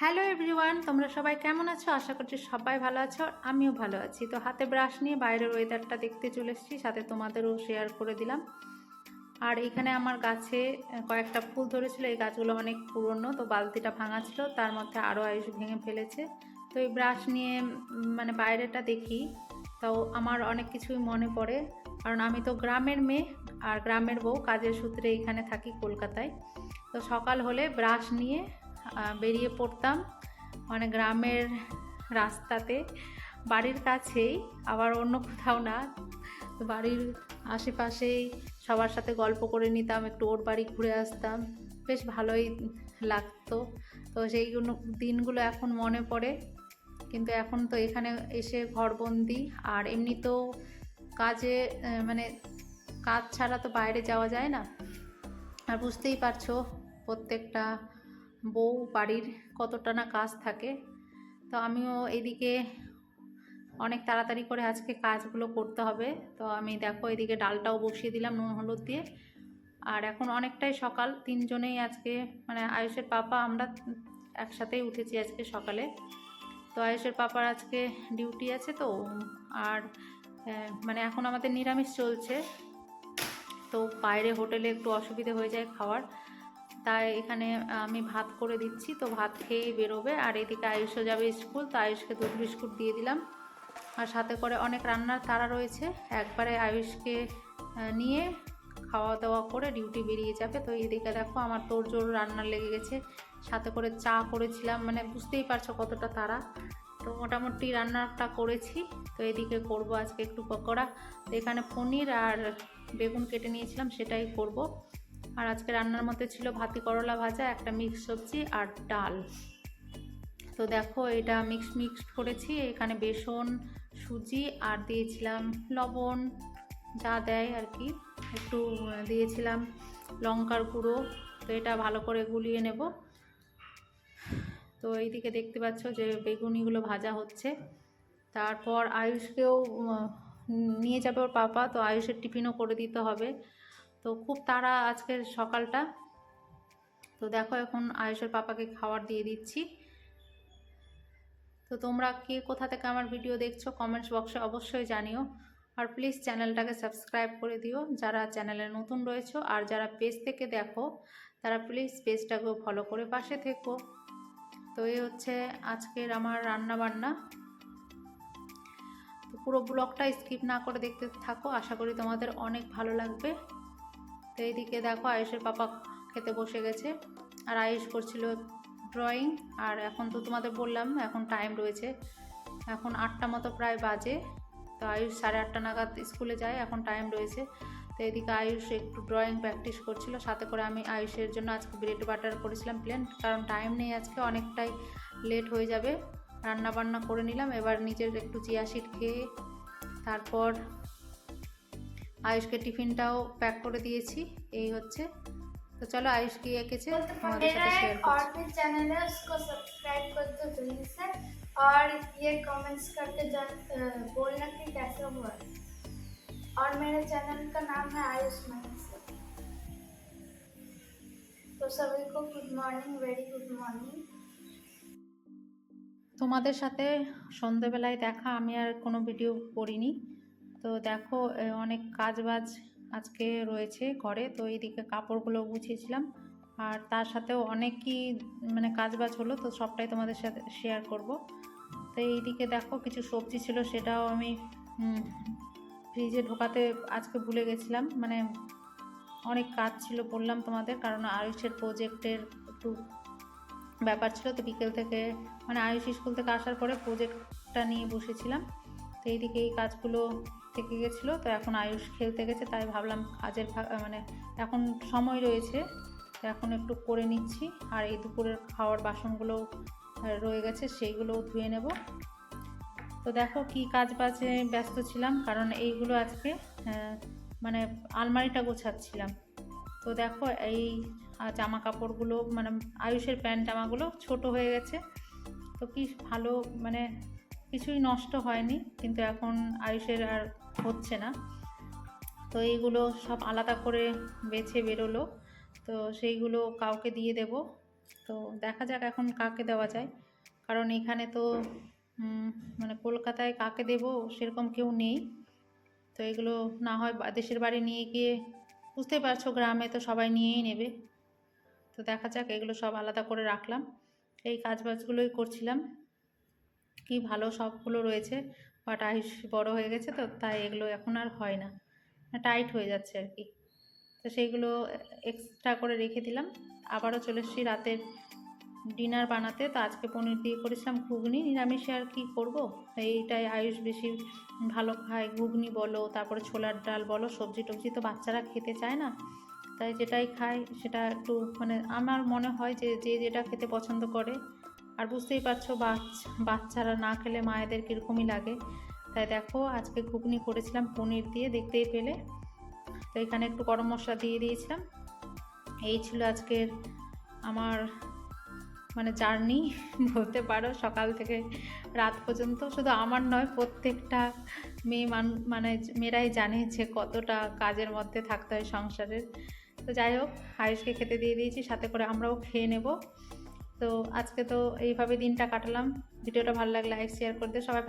Hello everyone তোমরা সবাই কেমন আছো? আশা করছি সবাই ভালো আছো। আর আমিও ভালো আছি। তো হাতে ব্রাশ নিয়ে বাইরের ওয়েদারটা দেখতে চলে এসেছি। সাথে তোমাদেরও শেয়ার করে দিলাম। আর এখানে আমার গাছে কয়েকটা ফুল ধরেছিল। এই গাছগুলো অনেক পুরনো, তো বালতিটা ভাঙা ছিল, তার মধ্যে আরও আয়ুষ ভেঙে ফেলেছে। তো এই ব্রাশ নিয়ে মানে বাইরেটা দেখি, তো আমার অনেক কিছুই মনে পড়ে। কারণ আমি তো গ্রামের মেয়ে, আর গ্রামের বউ, কাজের সূত্রে এখানে থাকি কলকাতায়। তো সকাল হলে ব্রাশ নিয়ে বেরিয়ে পড়তাম। মানে গ্রামের রাস্তাতে। বাড়ির কাছেই, আবার অন্য কোথাও না। বাড়ির আশেপাশেই সবার সাথে গল্প করে নিতাম, একটু ওর বাড়ি ঘুরে আসতাম। বেশ ভালোই লাগতো। তো সেইগুলো দিনগুলো এখন মনে পড়ে। কিন্তু এখন তো এখানে এসে ঘরবন্দি। আর এমনিতেও কাজে মানে কাজ ছাড়া তো বাইরে যাওয়া যায় না। আর বুঝতেই পারছ প্রত্যেকটা বউ বাড়ির কতটা না কাজ থাকে। তো আমিও এদিকে অনেক তাড়াতাড়ি করে আজকে কাজগুলো করতে হবে। তো আমি দেখো এদিকে ডালটাও বসিয়ে দিলাম নুন, হলুদ দিয়ে। আর এখন অনেকটাই সকাল, তিনজনেই আজকে মানে আয়ুষের পাপা, আমরা একসাথেই উঠেছি আজকে সকালে। তো আয়ুষের পাপার আজকে ডিউটি আছে তো, আর মানে এখন আমাদের নিরামিষ চলছে। তো বাইরে হোটেলে একটু অসুবিধে হয়ে যায় খাওয়ার। তাই এখানে আমি ভাত করে দিচ্ছি, তো ভাত খেয়েই বেরোবে। আর এদিকে আয়ুষও যাবে স্কুল, তো আয়ুষকে দুধ বিস্কুট দিয়ে দিলাম। সাথে করে অনেক রান্নার তারা রয়েছে। একবারে আয়ুষকে নিয়ে খাওয়া দাওয়া করে ডিউটি বেরিয়ে যাবে। তো এদিকে দেখো আমার তোর জোর রান্না লেগে গেছে। সাথে করে চা করেছিলাম মানে বুঝতেই পারছ কতটা তারা তো মোটামুটি রান্নাটা করেছি। তো এদিকে করব আজকে একটু পকোড়া। তো এখানে পনির আর বেগুন কেটে নিয়েছিলাম, সেটাই করব। আর আজকে রান্নার মধ্যে ছিল ভাতি করলা ভাজা, একটা মিক্স সবজি আর ডাল। তো দেখো এটা মিক্স মিক্স করেছি। এখানে বেসন, সুজি আর দিয়েছিলাম লবণ, যা দেয় আর কি। একটু দিয়েছিলাম লঙ্কার গুঁড়ো। তো এটা ভালো করে গুলিয়ে নেব। তো এইদিকে দেখতে পাচ্ছ যে বেগুনিগুলো ভাজা হচ্ছে। তারপর আয়ুষকেও নিয়ে যাবে ওর পাপা। তো আয়ুষের টিফিনও করে দিতে হবে। তো খুব তাড়া আজকের সকালটা। তো দেখো এখন আয়ুষের পাপাকে খাবার দিয়ে দিচ্ছি। তো তোমরা কে কোথা থেকে আমার ভিডিও দেখছ কমেন্টস বক্সে অবশ্যই জানিও। আর প্লিজ চ্যানেলটাকে সাবস্ক্রাইব করে দিও। যারা চ্যানেলে নতুন রয়েছো আর যারা পেজ থেকে দেখো, তারা প্লিজ পেজটাকেও ফলো করে পাশে থেকো। তো এই হচ্ছে আজকের আমার রান্না বান্না তো পুরো ব্লগটা স্কিপ না করে দেখতে থাকো। আশা করি তোমাদের অনেক ভালো লাগবে। তো এইদিকে দেখো আয়ুষের পাপা খেতে বসে গেছে। আর আয়ুষ করছিল ড্রয়িং আর এখন তো তোমাদের বললাম, এখন টাইম রয়েছে। এখন আটটা মতো প্রায় বাজে। তো আয়ুষ সাড়ে আটটা নাগাদ স্কুলে যায়, এখন টাইম রয়েছে। তো এদিকে আয়ুষ একটু ড্রয়িং প্র্যাকটিস করছিল, সাথে করে আমি আয়ুষের জন্য আজকে ব্রেড বাটার করেছিলাম প্লেন কারণ টাইম নেই আজকে, অনেকটাই লেট হয়ে যাবে। রান্না বান্না করে নিলাম, এবার নিজের একটু চিয়া সিট খেয়ে তারপর আয়ুষকে টিফিনটাও প্যাক করে দিয়েছি, এই হচ্ছে। তো চলো আয়ুষ কি এঁকেছে তোমাদের मेरा সাথে শেয়ার एक করছি और भी चैनल है उसको सब्सक्राइब कर दो जल्दी से और ये कमेंट्स करके जन, अ, बोलना कि कैसे हुआ और मेरे चैनल का नाम है आयुष महेश्वर तो सभी को good morning very good morning তোমাদের সাথে সন্ধেবেলায় দেখা আমি আর কোনো ভিডিও করিনি তো দেখো এ, অনেক কাজ বাজ আজকে রয়েছে ঘরে, তো এইদিকে কাপড়গুলো গুছিয়েছিলাম। আর তার সাথেও অনেকই মানে কাজ বাজ হলো, তো সবটাই তোমাদের সাথে শেয়ার করব। তো এইদিকে দেখো কিছু সবজি ছিল, সেটাও আমি ফ্রিজে ঢোকাতে আজকে ভুলে গেছিলাম। মানে অনেক কাজ ছিল বললাম তোমাদের, কারণ আয়ুষের প্রজেক্টের একটু ব্যাপার ছিল, তো বিকেল থেকে মানে আয়ুষ স্কুল থেকে আসার পরে প্রজেক্টটা নিয়ে বসেছিলাম। তো এইদিকে এই কাজগুলো থেকে গেছিল, তো এখন আয়ুষ খেলতে গেছে, তাই ভাবলাম কাজের মানে এখন সময় রয়েছে, তো এখন একটু করে নিচ্ছি, আর এই দুপুরের খাওয়ার বাসনগুলো রয়ে গেছে, সেইগুলোও ধুয়ে নেব। তো দেখো কি কাজ বাজে, ব্যস্ত ছিলাম, কারণ এইগুলো আজকে মানে আলমারিটা গোছাচ্ছিলাম। তো দেখো এই জামা কাপড়গুলো মানে আয়ুষের প্যান্ট জামাগুলো ছোট হয়ে গেছে, তো কি ভালো মানে কিছুই নষ্ট হয়নি, কিন্তু এখন আয়ুষের আর হচ্ছে না। তো এইগুলো সব আলাদা করে বেছে বেরোলো। তো সেইগুলো কাউকে দিয়ে দেব। তো দেখা যাক এখন কাকে দেওয়া যায়। কারণ এখানে তো মানে কলকাতায় কাকে দেব সেরকম কেউ নেই। তো এগুলো না হয় দেশের বাড়ি নিয়ে গিয়ে বুঝতেই পারছ গ্রামে তো সবাই নিয়েই নেবে। তো দেখা যাক, এগুলো সব আলাদা করে রাখলাম। এই কাজবাজগুলোই করছিলাম। কি ভালো সবগুলো রয়েছে বাট আয়ুষ বড় হয়ে গেছে তো, তাই এগুলো এখন আর হয় না। টাইট হয়ে যাচ্ছে আর কি। তো সেইগুলো এক্সট্রা করে রেখে দিলাম। আবারও চলে এসেছি রাতের ডিনার বানাতে। তো আজকে পনির দিয়ে করেছিলাম ঘুগনি। নিরামিষে আর কি করব? এইটাই আয়ুষ বেশি ভালো খায়। ঘুগনি বলো, তারপরে ছোলার ডাল বলো, সবজি টবজি তো বাচ্চারা খেতে চায় না। তাই যেটাই খায় সেটা একটু মানে আমার মনে হয় যে যে যেটা খেতে পছন্দ করে আর বুঝতেই পারছ, বাচ্চা, বাচ্চারা না খেলে মায়েদের কীরকমই লাগে। তাই দেখো, আজকে ঘুগনি করেছিলাম পনির দিয়ে, দেখতেই পেলে। তো এখানে একটু গরম মশলা দিয়ে দিয়েছিলাম। এই ছিল আজকের আমার মানে জার্নি, বলতে পারো, সকাল থেকে রাত পর্যন্ত। শুধু আমার নয়, প্রত্যেকটা মেয়ে মান মানে মেয়েরাই জানে যে কতটা কাজের মধ্যে থাকতে হয় সংসারের। তো যাই হোক, আয়ুষকে খেতে দিয়ে দিয়েছি, সাথে করে আমরাও খেয়ে নেব। তো আজকে তো এইভাবে দিনটা কাটালাম। ভিডিওটা ভালো লাগলে লাইক শেয়ার করে সবাই